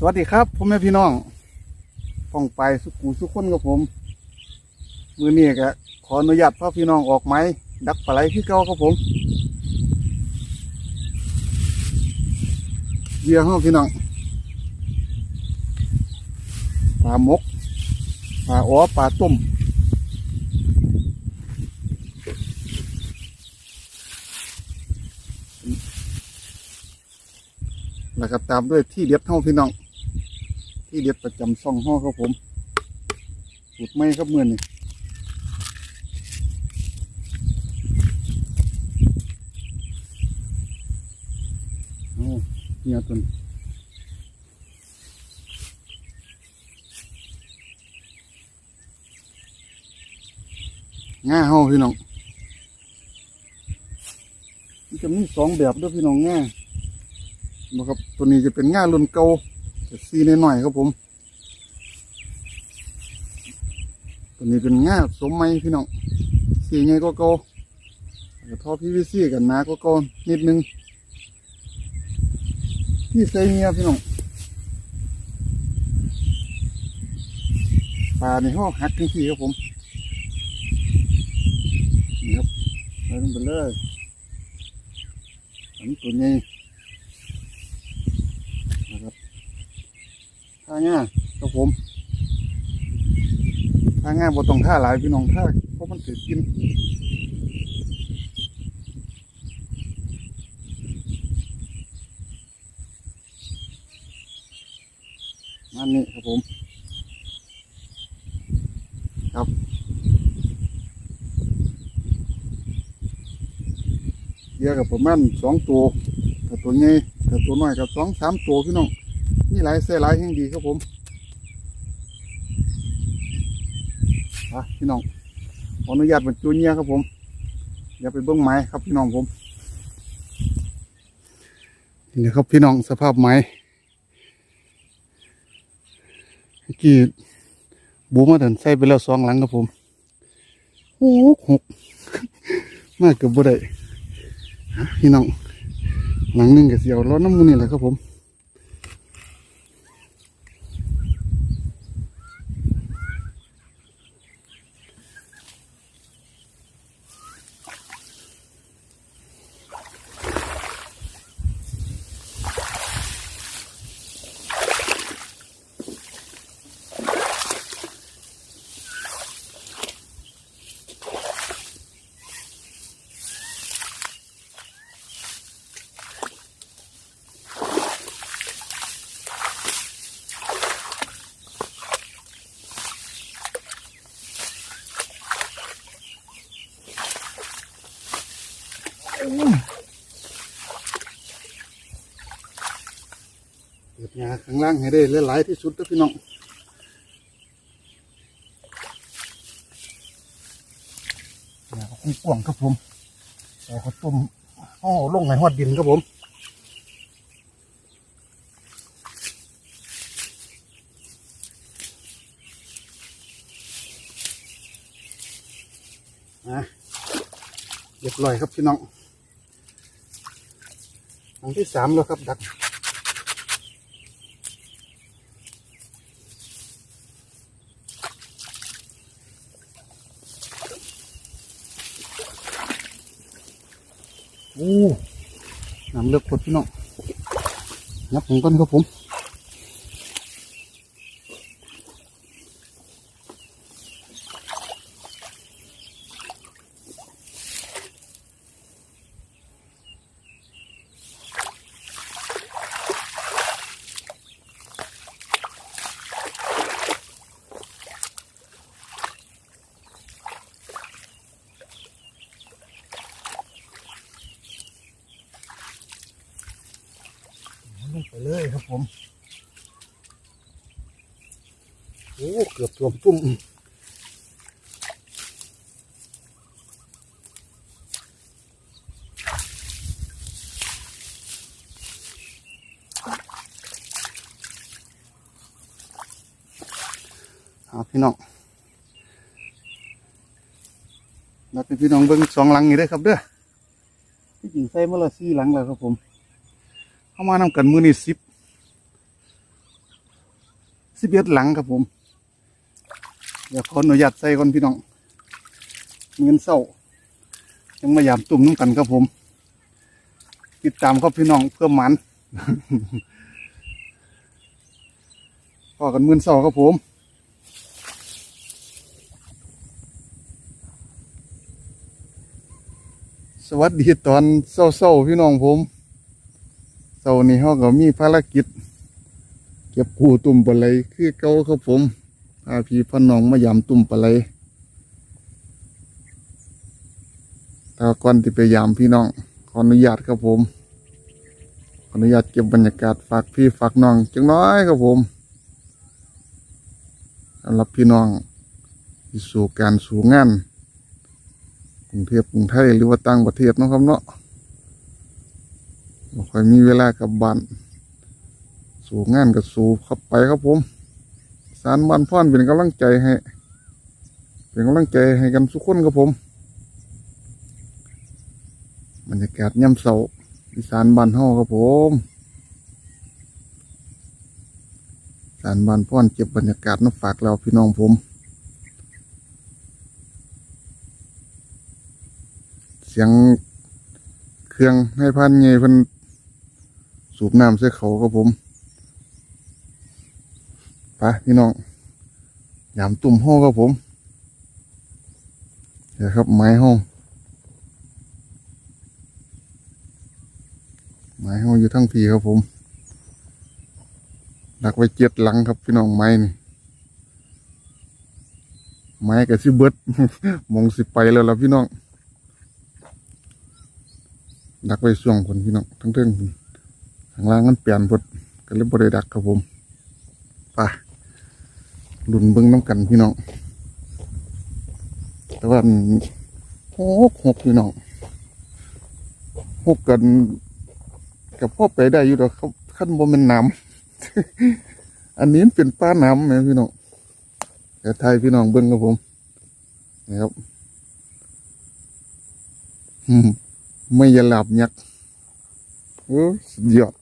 สวัสดีครับพ่อแม่พี่น้องป้องไปสุกูสุขคนกับผม มือนี้ก็ขออนุญาตพ่อพี่น้องออกไหมดักปลาไหลที่เก่าครับผมเหยื่อห้องพี่น้องปลาหมกปลาอ้อปลาต้มแล้วก็ตามด้วยที่เด็ดห้องพี่น้อง ที่เด็ดประจำซ่องห้อครับผมสูตรไม่ครับเมื่อนี่โอ้เนี่ยตัวนี้ง่าห้อพี่น้องมันจะมีสองแบบด้วยพี่น้องง่านะครับตัวนี้จะเป็นง่ารุ่นเก่า จะซีหน่อยครับผมตัวนี้เป็นง่าสมไหมพี่น้องสีไงก็เก่าแล้วก็ท่อพีวีซีกันนาก็เก่านิดนึง ที่ใส่เงียพี่น้องปลาในห้องหักทั้งทีครับผมนี่ครับไปลงไปเลยอันตัวนี้นะครับ ท่าง่ายครับผมท่าง่ายบ่ต้องท่าหลายพี่น้องท่าเพราะมันถือกินนั่นนี่ครับผม ครับเยอะกับประมาณสองตัวแต่ตัวใหญ่แต่ตัวน้อยกับสองสามตัวพี่น้อง นี่หลายเส้หลายแห่งดีครับผมอะพี่น้องขออนุญาตบรรจุเนี่ยครับผมอย่าไปเบิ้งไม้ครับพี่น้องผมนี่ครับพี่น้องสภาพไม้เมื่อกี้บูมาเดินใส่ไปแล้วสองหลังครับผมโอ้หกมากเกือบบ่ได้อะพี่น้องหลังหนึงกับเสียวร้อนน้ำมูนี่แหละครับผม เปิดงาข้างล่างให้ได้หลายที่สุดนะพี่น้องงาคุ้งป่วงครับผมเอาข้าวต้มห่อลงในหอดดินครับผมอะเรียบร้อยครับพี่น้อง ครั้งที่สามแล้วครับดักโอ้น้ำเลือกกดพี่น้องนับผมก่อนครับผม ลงไปเลยครับผม โอ้เกือบท่วมปุ้มเอาพี่น้องเราเป็นพี่น้องเบิ้งสองหลังอยู่เด้อครับเด้อที่จริงใส่มาละสี่หลังแล้วครับผม เข้ามานำกันมือนี่สิบสิบเอ็ดหลังครับผมเดี๋ยวขออนุญาตใส่ก่อนพี่น้องเงินเศร้ายังมายามตุ่มน้ำกันครับผม ติดตามครับพี่น้องเพื่อมันพอกันมื่นเศร้าครับผมสวัสดีตอนเศร้าๆพี่น้องผม เศร้านี้เขาก็มีภารกิจ เก็บกู้ตุ่มปลาไหลคือเก่าครับผมพาพี่พ่อน้องมายามตุ่มปลาไหลแต่ก่อนที่ไปยามพี่น้องขออนุญาตครับผมขออนุญาตเก็บบรรยากาศฝากพี่ฝากน้องจังน้อยครับผมสำหรับพี่น้องที่สู่การสู่งานกรุงเทพกรุงไทยหรือว่าต่างประเทศนะครับเนาะ บ่ค่อยมีเวลากับบ้านสู่งานกับสู่เข้าไปครับผม สารบ้านพ่อนเป็นกำลังใจให้เป็นกำลังใจให้กันทุกคนครับผมบรรยากาศย่ำเสาอีสานบ้านเฮาครับผมสารบ้านพ่อนเก็บบรรยากาศมาฝากเราพี่น้องผมเสียงเครื่องให้พันเงยพิ่น สูบน้ำใส่เขาครับผมไปพี่น้องยามตุ่มห้องครับผมเดี๋ยวครับไม้ห้องไม้ห้องอยู่ทั้งทีครับผมดักไว้เจ็ดหลังครับพี่น้องไม้นี่ไม้กับสิเบิดมองสิไปแล้วล่ะพี่น้องดักไว้ส่วงคนพี่น้องทั้งเทิงพุ่น ข้างล่างมันเปลี่ยนพดก็เลยบริดักครับผมไปดุนเบิ้งน้ำกันพี่น้อง แต่ว่าหกหกพี่น้องหกกันกับพ่อไปได้อยู่ดอกเขาขั้นบนเป็นน้ำอันนี้เป็นป้าน้ำไหมพี่น้องแต่ไทยพี่น้องเบิ้งครับผมนะครับไม่อยาหลับยักษ์ โอ้สุดยอด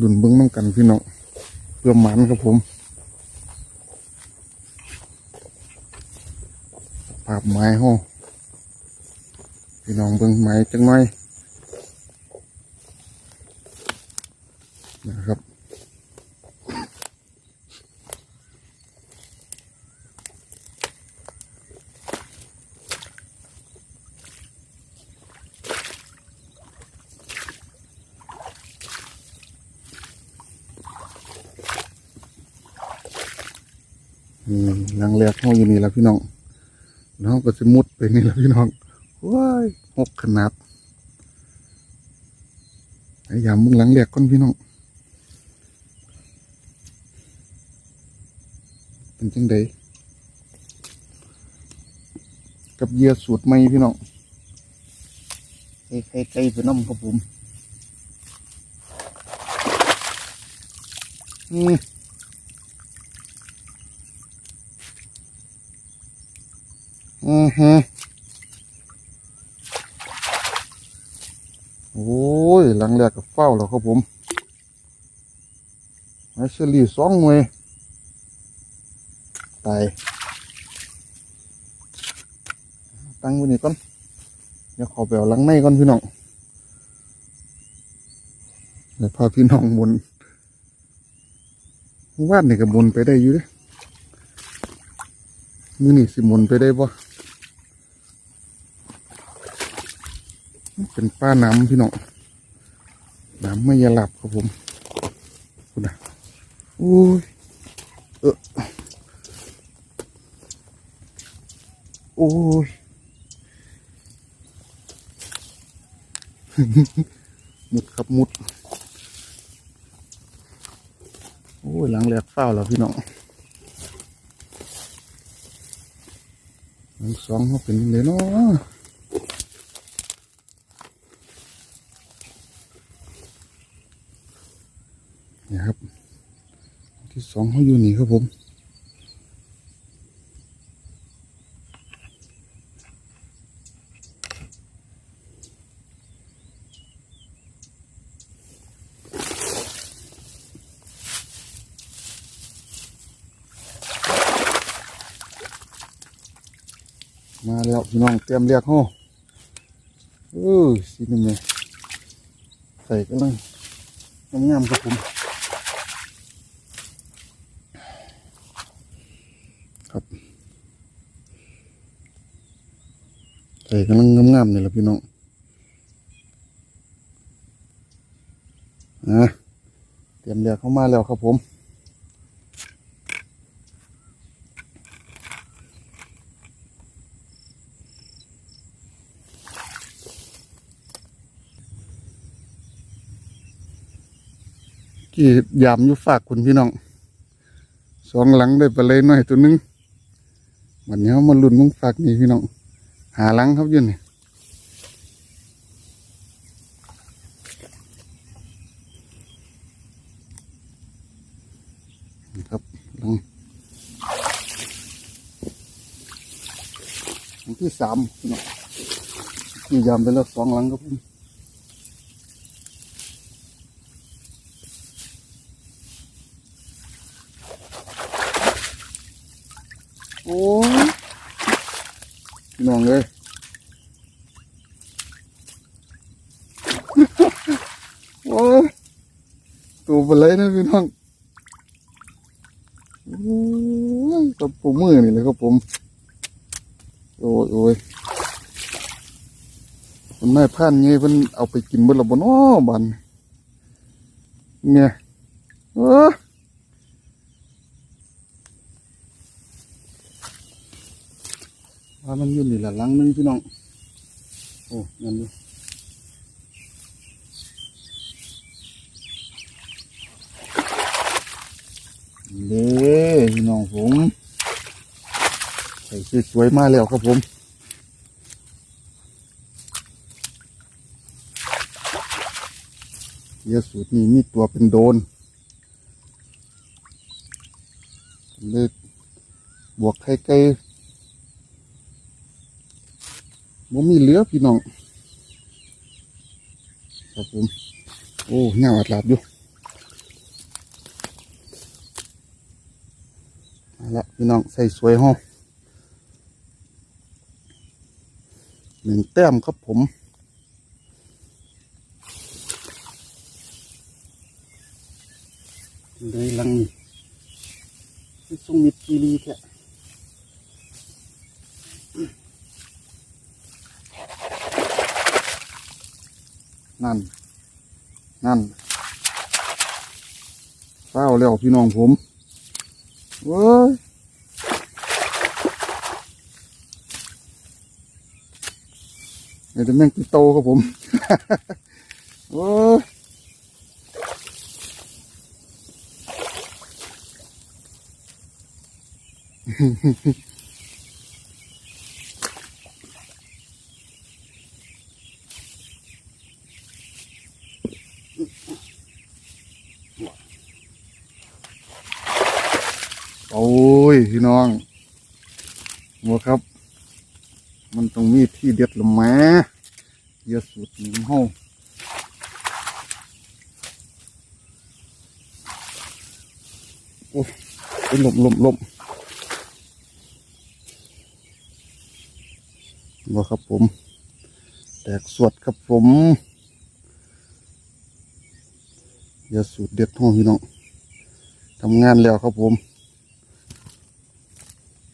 ดุนเบิ้งน้ำกันพี่น้องเพื่อมันครับผมภาพไม้ห้องพี่น้องเบิ่งไม้จังหน่อยนะครับ อืมหลังแรกห้องอยู่นี่แล้วพี่น้องน้องก็จะมุดไปนี่แล้วพี่น้องว้ายหกขนาดไอ้ยามมึงหลังแรกก่อนพี่น้องเป็นจังไดกับเยื่อสูตรใหม่พี่น้องไก่ไก่ไก่ไปน้ำครับผมอืม อือ ฮึโอ้ยหลังแรกกับเฝ้าแล้วครับผมไอเชอรี่สองหน่วยตายตั้งไว้นี่ก่อนเดี๋ยวขอไปเอาหลังในก่อนพี่น้องเดี๋ยวพาพี่น้องหมุนวาดนี่กับมุนไปได้อยู่เด้มือนี่สิหมุนไปได้ปะ เป็นป้าน้ำพี่น้องน้ำไม่ยาหลับครับผมคุณนะโอ้ยเออโอ้ยมุดครับมุด โอ้ยหลังแหลกเฝ้าแล้วพี่น้องทั้งสองเขาเป็นเลยเนาะ ที่สองเขาอยู่นี่ครับผมมาแล้วพี่น้องเตรียมเรียกห้องเออสีนึ่เลยใส่กันเลยงามๆครับผม ครับใส่กันลังงามๆนี่แหละพี่น้องอะเตรียมเรียกเข้ามาแล้วครับผมกี่ยามอยู่ฝากคุณพี่น้องสองหลังได้ไปเลยหน่อยตัวหนึง วันนี้เขามาลุ้นมึงฝากนี่พี่น้องหาลังครับยืนนี่นี่ครับลังลังที่สามพี่น้องกี่ยามไปแล้วสองลังครับผม โอ้ยพี่ น้องเลยโอ้ยตัวเป็นไรนะพี่น้องกับปูมือนี่เลยครับผม โอ้ยโอ้ยมันไม่พันไงเพิ่นเอาไปกินบนระบนอ้อบันเนี่ยเออามันยู่นี่ละหลังนึงพี่น้อง โอ้นั่นดูเด้พี่น้องผมใส่สวยๆมากแล้วครับผมเยอะสูตรนี้มีตัวเป็นโดนเลยบวกไข่ไก่ บ่มีเหลือพี่น้องครับผมโอ้เงาอัดหลาดอยู่เอาละพี่น้องใส่สวยห้องหนึ่งแต้มครับผมได้ลังนี่ส่มิดกีรีแท้ นั่น นั่นเศร้าแล้วพี่น้องผมเว้ยนี่จะแม่งติโตครับผมเว้ยโอ้ ยพี่น้องหัวครับ มันต้องมีที่เด็ดละแม่เยอะสุดหนึ่งห้องโอ้ยเป็นลมลมลมบ่ครับผม แตกสวดครับผมเยอะสุดเด็ดห้องพี่น้องทำงานแล้วครับผม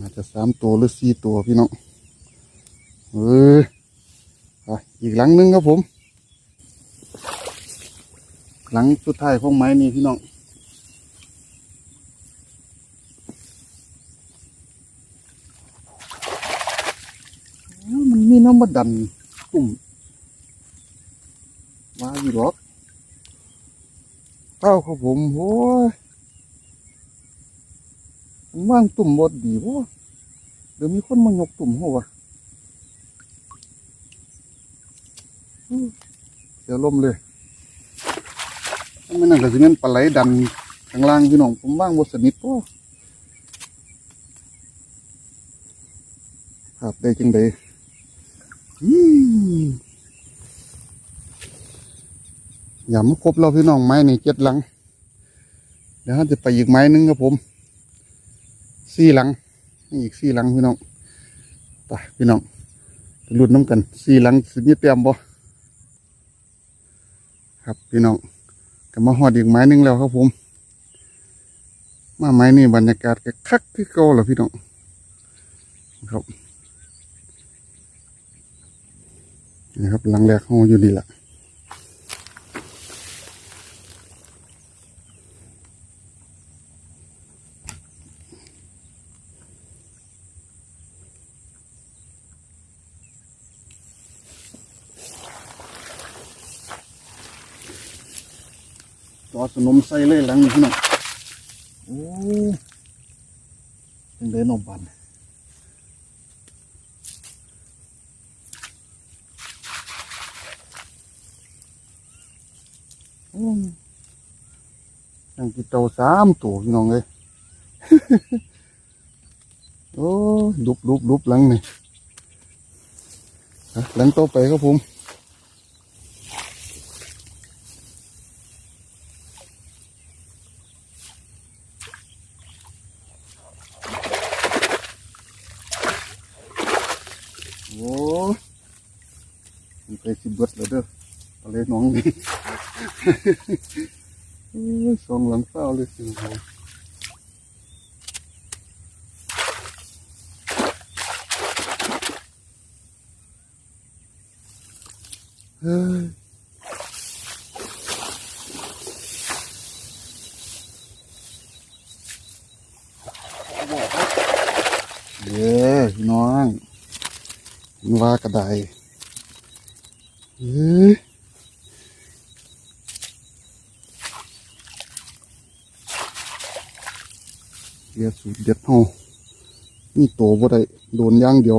น่าจะสามตัวหรือสี่ตัวพี่น้องเอออีกหลังหนึงครับผม หลังสุดท้ายของไม้นี่พี่น้องมันมีน้ำมาดันตุ่มว่าอยู่หรอกเต้าครับผมโอ้ย มว่างตุ่มบดดีวะเดี๋ยวมีคนมายกตุ่มหัวเสียลมเลยไม่นั่นก็จะงั้นปลาไหลดันข้างล่างพี่น้องผมว่างบดสนิทวะครับได้จังไดอืมอย่ามาครบเราพี่น้องไม้นี่เจ็ดหลังเดี๋ยวเราจะไปอีกไม้หนึงครับผม สี่หลังนี่อีกสี่หลังพี่น้องไปพี่น้องไปรุ่นน้ำกันสี่หลังสิมีเตรียมบ่ครับพี่น้องก็มาหอดอีกไม้หนึงแล้วครับผม มาไม้นี่บรรยากาศก็คักที่เก่าแล้วพี่น้องครับนี่ครับหลังแรกเขาอยู่ดีละ อสนมใส่เลยหลังนี้พี่น้องโอ้ยังได้นมบันอืมยังกินเต่าสามตัวพี่น้องเลยโอ้ยลุบลุบลุบหลังนี่อะหลังโตอไปครับผม โอ้มันไปสิเบิดแล้วเด้อปลาเล็ น้องนี่โอ้ยสองหลังเฝ้าเลยสิโอ้เฮ้ยเย้พี่น้องมันว่ากระไดเฮ้ย เดียสูตรเด็ดเฮานี่โตบ่ได้โดนย่างเดียว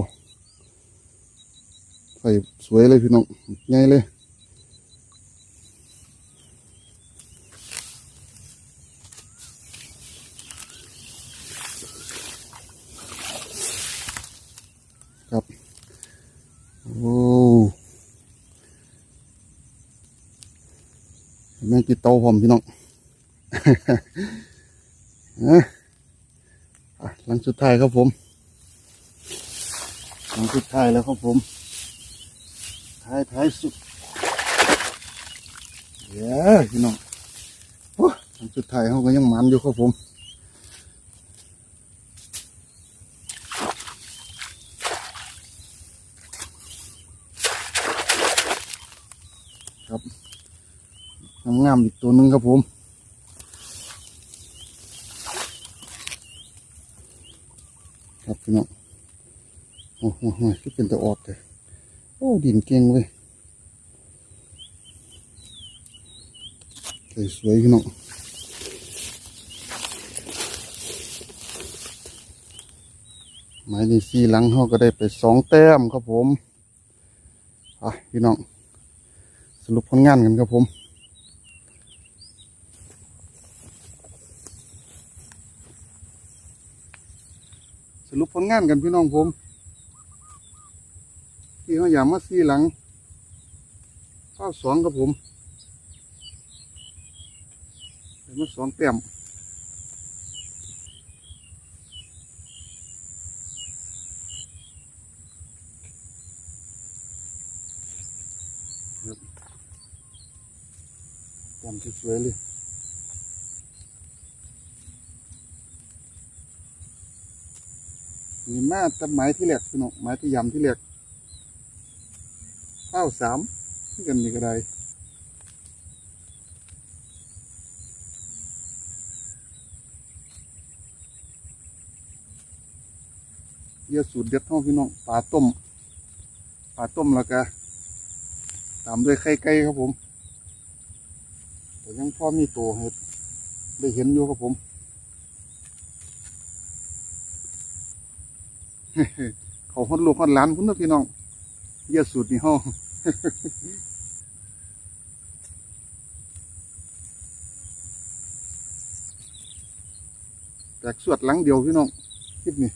ใส่สวยเลยพี่น้องใหญ่เลยครับ โอ้แม่งกินเตาผมพี่น้องอะอะ หลังสุดท้ายครับผม หลังสุดท้ายแล้วครับผม ท้ายท้ายสุดเย้พี่น้องโอ้หลังสุดท้ายเขาก็ยังมันอยู่ครับผมครับงามๆอีกตัวหนึ่งครับผม ครับพี่น้องโอ้โหโอ้โหที่เป็นตะออดเลยโอ้ ดินเก่งเว้ยสวยๆพี่น้องไม้นี่สี่หลังเขาก็ได้ไปสองแต้มครับผมอะพี่น้อง สรุปผลงานกันครับผม สรุปผลงานกันพี่น้องผม ที่เขาอยากมาซีหลังข้าวสองครับผมได้มาสองเต็มเต็มสวยๆเลย มีมาตะไม้ที่แหลกพี่น้องไม้ที่ยำที่แหลกข้าวสามที่กันนี่ก็ได้เยอะสูตรเด็ดเท่าพี่น้องปลาต้มปลาต้มแล้วก็ตามด้วยไข่ไก่ครับผมแต่ยังพอมีตัวให้ได้เห็นอยู่ครับผม เขาฮอดลูกฮอดหลานพุ่นนะพี่น้องเยอะสูตรนี่ห้องแตกสวดหลังเดียวพี่น้องคลิปนี้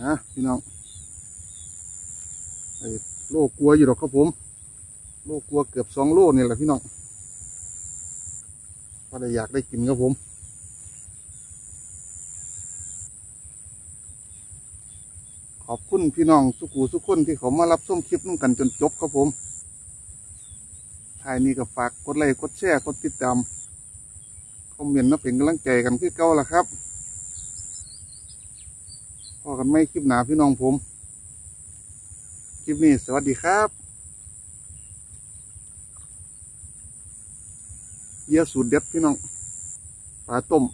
อะพี่น้องไอ้โลกลัวอยู่หรอกครับผม โลกลัวเกือบสองโลนี่แหละพี่น้อง ถ้าได้อยากได้กินครับผมขอบคุณพี่น้องสุกูสุกคนที่เขามารับส้มคลิปนุ่งกันจนจบครับผมท้ายนี้ก็ฝากกดไลค์กดแชร์กดติดตามคอมเมนต์นะเป็นกำลังใจกันคือเก่าละครับพอกันไม่คลิปหนาพี่น้องผม คลิปนี้สวัสดีครับ เยี่ยสูตรเด็ดพี่น้องปลาต้ม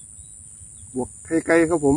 บวกไข่ไก่ครับผม